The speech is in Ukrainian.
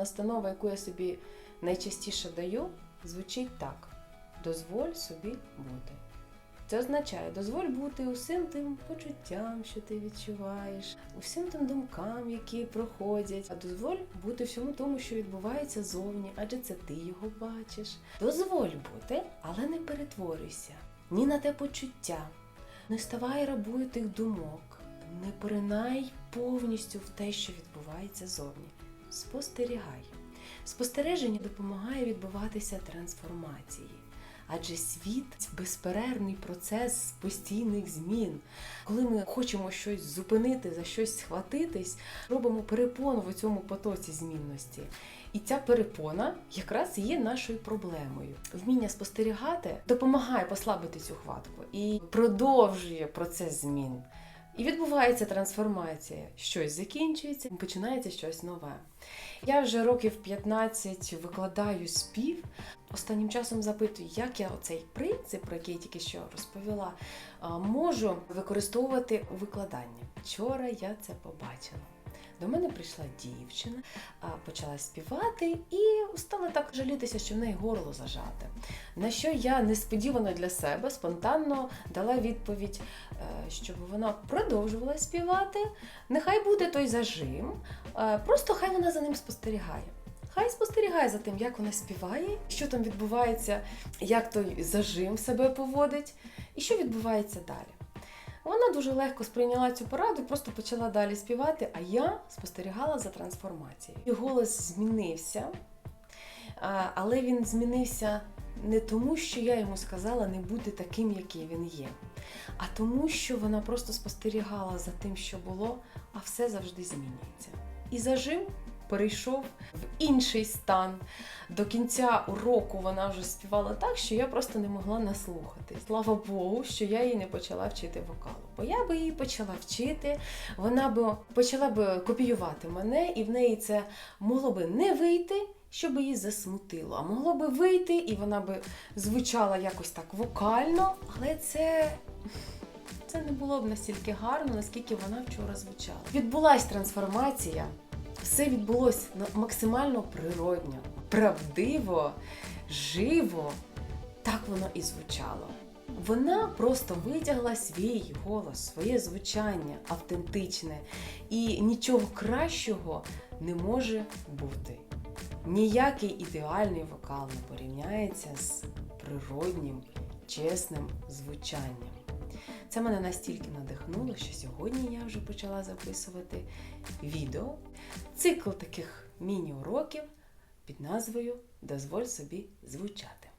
настанова, яку я собі найчастіше даю, звучить так: дозволь собі бути. Це означає, дозволь бути усім тим почуттям, що ти відчуваєш, усім тим думкам, які проходять. А дозволь бути всьому тому, що відбувається зовні, адже це ти його бачиш. Дозволь бути, але не перетворюйся ні на те почуття, не ставай рабою тих думок, не поринай повністю в те, що відбувається зовні. Спостерігай. Спостереження допомагає відбуватися трансформації. Адже світ безперервний процес постійних змін. Коли ми хочемо щось зупинити, за щось схватитись, робимо перепону в цьому потоці змінності. І ця перепона якраз є нашою проблемою. Вміння спостерігати допомагає послабити цю хватку і продовжує процес змін. І відбувається трансформація. Щось закінчується, починається щось нове. Я вже років 15 викладаю спів. Останнім часом запитую, як я оцей принцип, про який я тільки що розповіла, можу використовувати у викладанні. Вчора я це побачила. До мене прийшла дівчина, почала співати і стала так жалітися, що в неї горло зажате. На що я несподівано для себе спонтанно дала відповідь, е, щоб вона продовжувала співати. Нехай буде той зажим, е, просто хай вона за ним спостерігає. Хай спостерігає за тим, як вона співає, що там відбувається, як той зажим себе поводить, і що відбувається далі. Вона дуже легко сприйняла цю пораду просто почала далі співати, а я спостерігала за трансформацією. Її голос змінився, але він змінився не тому, що я йому сказала не бути таким, який він є, а тому, що вона просто спостерігала за тим, що було, а все завжди змінюється. І зажим перейшов в інший стан. До кінця уроку вона вже співала так, що я просто не могла наслухати. Слава Богу, що я її не почала вчити вокалу. Бо я би її почала вчити, вона б почала б копіювати мене, і в неї це могло би не вийти, щоб її засмутило, а могло би вийти, і вона би звучала якось так вокально, але це. Це не було б настільки гарно, наскільки вона вчора звучала. Відбулась трансформація, все відбулось на- максимально природньо, правдиво, живо. Так воно і звучало. Вона просто витягла свій голос, своє звучання автентичне, і нічого кращого не може бути. Ніякий ідеальний вокал не порівняється з природнім, чесним звучанням. Це мене настільки надихнуло, що сьогодні я вже почала записувати відео, цикл таких міні-уроків під назвою Дозволь собі звучати.